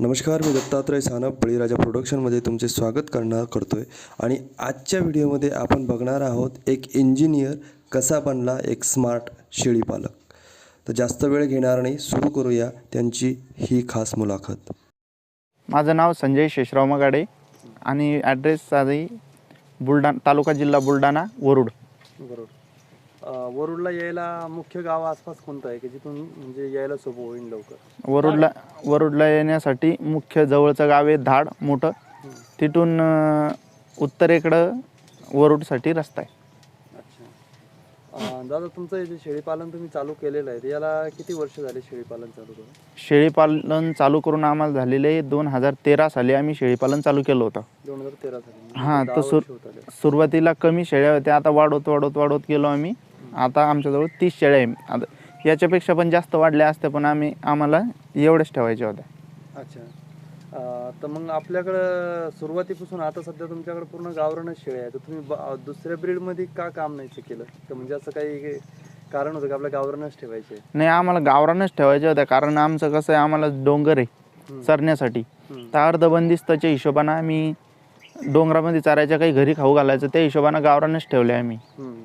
नमस्कार मी दत्तात्रय सानप बळीराजा प्रोडक्शनमध्ये तुमचे स्वागत करणार करतो आहे आणि आजच्या व्हिडिओमध्ये आपण बघणार आहोत एक इंजिनियर कसा बनला एक स्मार्ट शेळीपालक तर जास्त वेळ घेणार नाही सुरू करूया त्यांची ही खास मुलाखत. माझं नाव संजय शेषराव मगाडे आणि ॲड्रेस आधी बुलढाणा तालुका जिल्हा बुलढाणा वरुड. वरुडला यायला मुख्य गाव आसपास कोणतं आहे? की जिथून म्हणजे यायला सोपं होईल लवकर? वरुडला वरुडला येण्यासाठी मुख्य जवळचं गाव आहे धाड मोठं. तिथून उत्तरेकडं वरुडसाठी रस्ता आहे. दादा तुमचं हे जे शेळीपालन तुम्ही चालू केलेलं आहे याला किती वर्ष झाले शेळीपालन चालू करून? शेळीपालन चालू करून आम्हाला झालेले दोन हजार तेरा साली आम्ही शेळीपालन चालू केलं होतं. दोन हजार तेरा साली. म्हणजे हां तर सुर. सुरुवातीला कमी शेळ्या होत्या आता वाढवत वाढवत वाढवत गेलो आम्ही. आता आमच्याजवळ तीस शेळ्या आहे. आता याच्यापेक्षा पण जास्त वाढल्या असत्या पण आम्ही आम्हाला एवढ्याच ठेवायच्या होत्या. अच्छा. अ, तर मग आपल्याकडं सुरुवातीपासून आता सध्या तुमच्याकडे पूर्ण गावरानच शेळ्या आहे तर तुम्ही ब- दुसऱ्या ब्रीडमध्ये का काम नाही केलं? तर म्हणजे असं काही कारण होतं की आपल्या गावरानच ठेवायचे? नाही आम्हाला गावरानच ठेवायच्या होत्या कारण आमचं कसं आहे आम्हाला डोंगर आहे चरण्यासाठी. हम्म. तर अर्धबंदिस्तच्या हिशोबानं आम्ही डोंगरामध्ये चारायच्या काही घरी खाऊ घालायचं त्या हिशोबानं गावरानच ठेवले आम्ही. हम्म.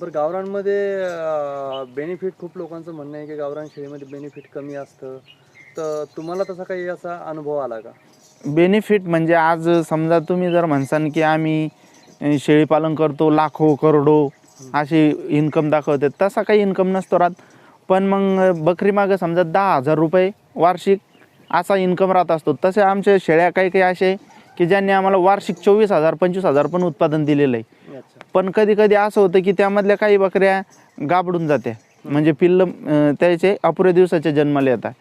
बरं गावरानमध्ये बेनिफिट खूप लोकांचं म्हणणं आहे की गावरान शेळीमध्ये बेनिफिट कमी असतं. तर तुम्हाला तसा काही असा अनुभव आला का? बेनिफिट म्हणजे आज समजा तुम्ही जर म्हणसान की आम्ही शेळीपालन करतो लाखो करोडो अशी इन्कम दाखवते तसा काही इन्कम नसतो राहत. पण मग बकरी मागं समजा दहा हजार रुपये वार्षिक असा इन्कम राहत असतो. तसे आमच्या शेळ्या काही काही असे की ज्यांनी आम्हाला वार्षिक चोवीस हजार पंचवीस हजार पण उत्पादन दिलेलं आहे. पण कधी कधी असं होतं की त्यामधल्या काही बकऱ्या गाबडून जात्या. म्हणजे पिल्ल त्याचे अपुऱ्या दिवसाचे जन्माला येतात.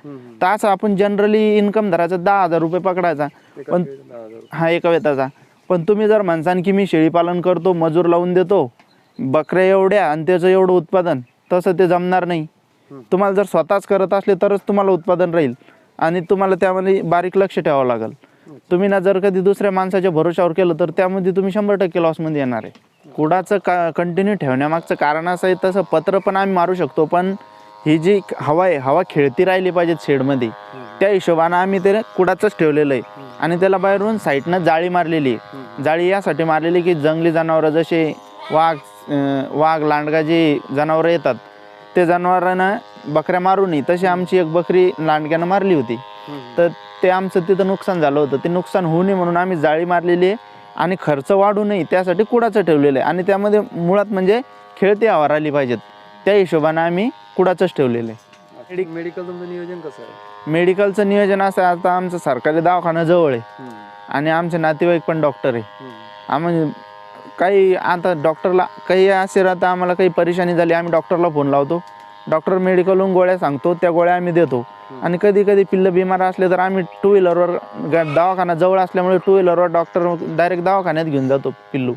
तर असं आपण जनरली इन्कम धरायचा दहा हजार रुपये पकडायचा. पण. हा एका वेताचा. पण तुम्ही जर म्हणसान की मी शेळीपालन करतो मजूर लावून देतो बकऱ्या एवढ्या आणि त्याचं एवढं उत्पादन तसं ते जमणार नाही. तुम्हाला जर स्वतःच करत असले तरच तुम्हाला उत्पादन राहील. आणि तुम्हाला त्यामध्ये बारीक लक्ष ठेवावं लागेल. तुम्ही ना जर कधी दुसऱ्या माणसाच्या भरोशावर केलं तर त्यामध्ये तुम्ही शंभर टक्के लॉसमध्ये येणार आहे. कुडाचं का कंटिन्यू ठेवण्यामागचं कारण असं आहे तसं पत्र पण आम्ही मारू शकतो पण ही जी हवा आहे हवा खेळती राहिली पाहिजे शेडमध्ये त्या हिशोबानं आम्ही ते कुडाचंच ठेवलेलं आहे. आणि त्याला बाहेरून साईडनं जाळी मारलेली आहे. जाळी यासाठी मारलेली की जंगली जनावरं जसे वाघ वाघ लांडगा जे जनावरं येतात ते जनावरांना बकऱ्या मारू नये तशी आमची एक बकरी लांडग्यानं मारली होती. तर ते आमचं तिथं नुकसान झालं होतं. ते नुकसान होऊ नये म्हणून आम्ही जाळी मारलेली आहे. आणि खर्च वाढू नये त्यासाठी कुडाचं ठेवलेलं आहे. आणि त्यामध्ये मुळात म्हणजे खेळती आवार आली पाहिजेत. त्या हिशोबानं आम्ही कुडाचंच ठेवलेलं आहे. मेडिकल तुमचं नियोजन कसं आहे? मेडिकलचं नियोजन असं आहे, आता आमचं सरकारी दवाखाना जवळ आहे. आणि आमचे नातेवाईक पण डॉक्टर आहे. आम्ही काही आता डॉक्टरला काही असे राहतं आम्हाला काही परेशानी झाली आम्ही डॉक्टरला फोन लावतो. डॉक्टर मेडिकलहून गोळ्या सांगतो त्या गोळ्या आम्ही देतो. आणि कधी कधी पिल्लं बिमार असले तर आम्ही टू व्हीलरवर दवाखाना जवळ असल्यामुळे टू व्हीलरवर डॉक्टर डायरेक्ट दवाखान्यात घेऊन जातो पिल्लू.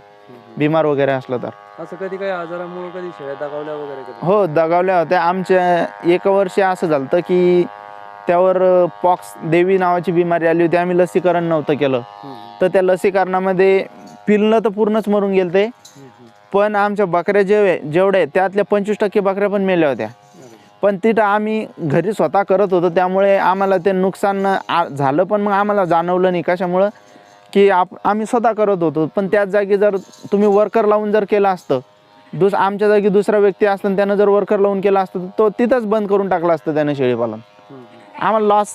बिमार वगैरे असलं तर. असं कधी काही आजारामुळे कधी शेळ्या दाखवल्या वगैरे हो दगावल्या होत्या. आमच्या एका वर्षी असं झालं की त्यावर पॉक्स देवी नावाची बिमारी आली होती. आम्ही लसीकरण नव्हतं केलं. तर त्या लसीकरणामध्ये पिल्लं तर पूर्णच मरून गेलं ते. पण आमच्या बकऱ्या जे जेवढ्या त्यातल्या पंचवीस टक्के बकऱ्या पण मेल्या होत्या. पण तिथं आम्ही घरी स्वतः करत होतो. त्यामुळे आम्हाला ते नुकसान आ- झालं पण मग आम्हाला जाणवलं नाही. कशामुळं? की आप आम्ही स्वतः करत होतो. पण त्याच जागी जर तुम्ही वर्कर लावून जर केलं असतं दुस आमच्या जागी दुसरा व्यक्ती असतं त्यानं जर वर्कर लावून केलं असतं तर तो तिथंच बंद करून टाकलं असतं त्यानं शेळीपालन. आम्हाला लॉस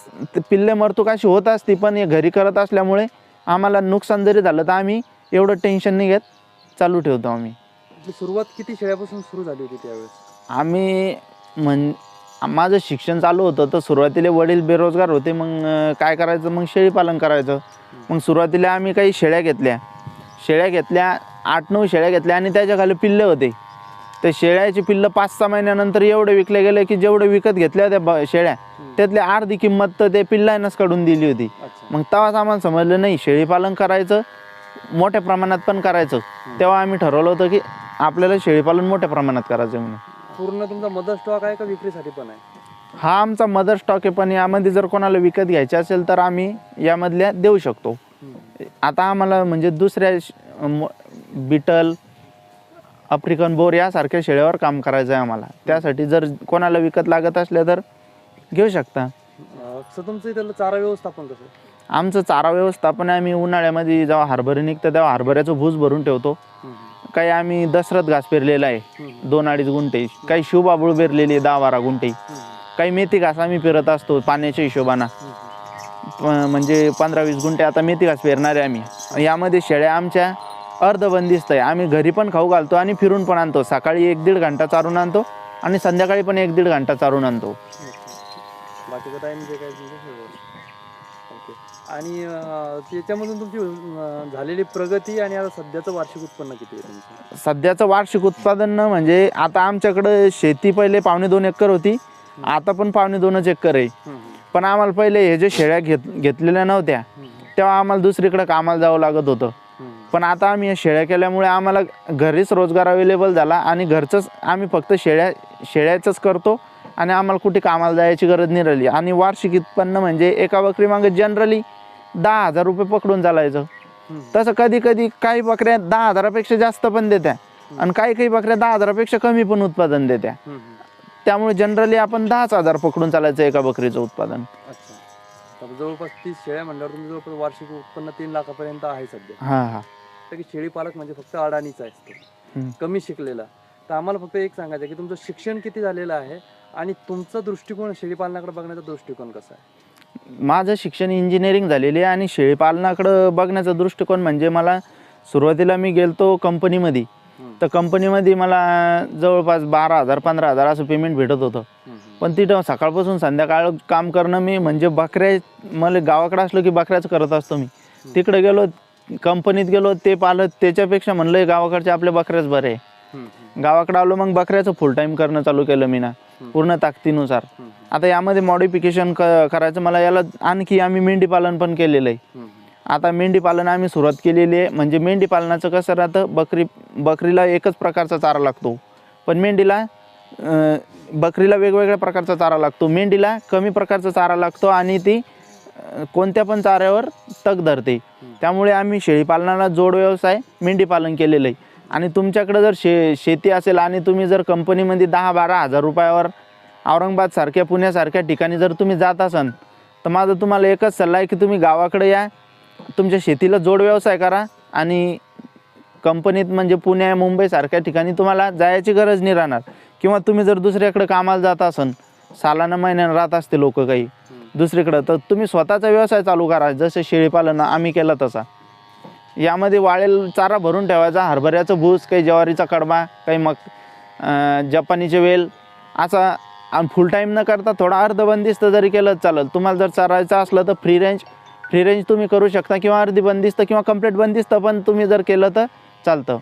पिल्ले मरतूक अशी होत असती पण हे घरी करत असल्यामुळे आम्हाला नुकसान जरी झालं तर आम्ही एवढं टेन्शन नाही घेत. चालू ठेवतो आम्ही. आपली सुरुवात किती शेळ्यापासून सुरू झाली होती त्यावेळेस? आम्ही म्हण माझं शिक्षण चालू होतं तर सुरुवातीला वडील बेरोजगार होते मग काय करायचं? मग शेळीपालन करायचं. मग सुरुवातीला आम्ही काही शेळ्या घेतल्या. शेळ्या घेतल्या आठ नऊ शेळ्या घेतल्या आणि त्याच्याखाली पिल्ले होते. ते शेळ्याची पिल्लं पाच सहा महिन्यानंतर एवढे विकले गेले की जेवढे विकत घेतल्या होत्या ब- शेळ्या त्यातली अर्धी किंमत तर ते पिल्लांनाच काढून दिली होती. मग तेव्हाच आम्हाला समजलं नाही शेळीपालन करायचं मोठ्या प्रमाणात पण करायचं. तेव्हा आम्ही ठरवलं होतं की आपल्याला शेळीपालन मोठ्या प्रमाणात करायचं म्हणून. पूर्ण तुमचा मदर स्टॉक आहे का विक्रीसाठी पण आहे? हा आमचा मदर स्टॉक आहे पण यामध्ये जर कोणाला विकत घ्यायचे असेल तर आम्ही यामधल्या देऊ शकतो. आता आम्हाला म्हणजे दुसऱ्या श- म- बिटल आफ्रिकन बोर यासारख्या शेळ्यावर काम करायचं आहे आम्हाला. त्यासाठी जर कोणाला विकत लागत असल्या तर घेऊ शकता. अं, सर तुमचं इथलं चारा व्यवस्थापन कसं आहे? आमचं चारा व्यवस्थापन आहे, आम्ही उन्हाळ्यामध्ये जेव्हा हरभरे निघतं तेव्हा हरभऱ्याचं भूस भरून ठेवतो. हम्म, काही आम्ही दसरत घास पेरलेला आहे. दोन अडीच गुंठे. काही शिवबाबूळ पेरलेली आहे दहा बारा गुंठे. काही मेथी घास आम्ही पेरत असतो पाण्याच्या हिशोबानं. म्हणजे पंधरा वीस गुंठे आता मेथी घास पेरणार आहे आम्ही. यामध्ये शेळ्या आमच्या अर्धबंदिस्त आहे. आम्ही घरी पण खाऊ घालतो आणि फिरून पण आणतो. सकाळी एक दीड घंटा चारून आणतो आणि संध्याकाळी पण एक दीड घंटा चारून आणतो बाकीचं टाइम जे काय तुमचं सगळं. ओके आणि त्याच्यामधून तुमची अं, झालेली प्रगती आणि आता सध्याचं वार्षिक उत्पन्न किती आहे तुमचं? सध्याचं वार्षिक उत्पादन म्हणजे आता आमच्याकडं शेती पहिले पावणे दोन एकर होती. आता पण पावणे दोनच एकर आहे. पण आम्हाला पहिले हे जे शेळ्या घेत घेतलेल्या नव्हत्या तेव्हा आम्हाला दुसरीकडे कामाला जावं लागत होतं. पण आता आम्ही या शेळ्या केल्यामुळे आम्हाला घरीच रोजगार अवेलेबल झाला आणि घरचंच आम्ही फक्त शेळ्या शेळ्याचंच करतो. आणि आम्हाला कुठे कामाला जायची गरज नाही राहिली. आणि वार्षिक उत्पन्न म्हणजे एका बकरी मागे जनरली दहा हजार रुपये पकडून चालायचं. तसं कधी कधी काही बकऱ्या दहा हजारापेक्षा जास्त पण देत्या. आणि काही काही बकऱ्या दहा हजारापेक्षा कमी पण उत्पादन देत्या. त्यामुळे जनरली आपण दहाच हजार पकडून चालायचं एका बकरीचं उत्पादन. जवळपास तीस शेळ्या म्हणल्यावर तुम्ही जवळपास वार्षिक उत्पन्न तीन लाखापर्यंत आहे सध्या. हां हां. शेळी पालक म्हणजे फक्त अडाणीचा असतो. कमी शिकलेला. तर आम्हाला फक्त एक सांगायचं आहे की तुमचं शिक्षण किती झालेलं आहे आणि तुमचा दृष्टिकोन शेळी पालनाकडे बघण्याचा दृष्टिकोन कसा आहे? माझं शिक्षण इंजिनिअरिंग झालेली आहे आणि शेळीपालनाकडं बघण्याचा दृष्टिकोन म्हणजे मला सुरुवातीला मी गेलतो कंपनीमध्ये. तर कंपनीमध्ये मला जवळपास बारा हजार पंधरा हजार असं पेमेंट भेटत होतं. पण तिथं सकाळपासून संध्याकाळ काम करणं मी म्हणजे बकऱ्या मला गावाकडे असलो की बकऱ्याच करत असतो मी. तिकडे गेलो कंपनीत गेलो ते पालत त्याच्यापेक्षा म्हणलं गावाकडचे आपल्या बकऱ्याच बरे आहे. गावाकडे आलो मग बकऱ्याचं फुल टाईम करणं चालू केलं मी ना पूर्ण ताकदीनुसार. आता यामध्ये मॉडिफिकेशन करायचं मला याला आणखी आम्ही मेंढी पालन पण केलेलं आहे. आता मेंढी पालन आम्ही सुरुवात केलेली आहे. म्हणजे मेंढी पालनाचं कसं राहतं बकरी बकरीला एकच प्रकारचा चारा लागतो. पण मेंढीला बकरीला वेगवेगळ्या प्रकारचा चारा लागतो. मेंढीला कमी प्रकारचा चारा लागतो आणि ती कोणत्या पण चाऱ्यावर तग धरते. त्यामुळे आम्ही शेळीपालनाला जोड व्यवसाय मेंढी पालन केलेलं आहे. आणि तुमच्याकडं जर शे शेती असेल आणि तुम्ही जर कंपनीमध्ये दहा बारा हजार रुपयावर औरंगाबादसारख्या पुण्यासारख्या ठिकाणी जर तुम्ही जात असाल तर माझा तुम्हाला एकच सल्ला आहे की तुम्ही गावाकडे या तुमच्या शेतीला जोड व्यवसाय करा आणि कंपनीत म्हणजे पुणे मुंबईसारख्या ठिकाणी तुम्हाला जायची गरज नाही राहणार. किंवा तुम्ही जर दुसऱ्याकडे कामाला जात असाल सालानं महिन्यानं राहत असते लोक काही दुसरीकडं तर तुम्ही स्वतःचा व्यवसाय चालू करा. जसं शेळीपालन आम्ही केलं तसा. यामध्ये वाळेल चारा भरून ठेवायचा हरभऱ्याचं भूस काही ज्वारीचा कडबा काही मग जपानीचे वेल असा आणि फुल टाईम न करता थोडा अर्धबंदिस्त जरी केलं चालेल तुम्हाला जर चारायचं असलं तर फ्री रेंज फ्री रेंज तुम्ही करू शकता किंवा अर्धी बंदिस्त किंवा कंप्लीट बंदिस्त पण तुम्ही जर केलं तर चालतं.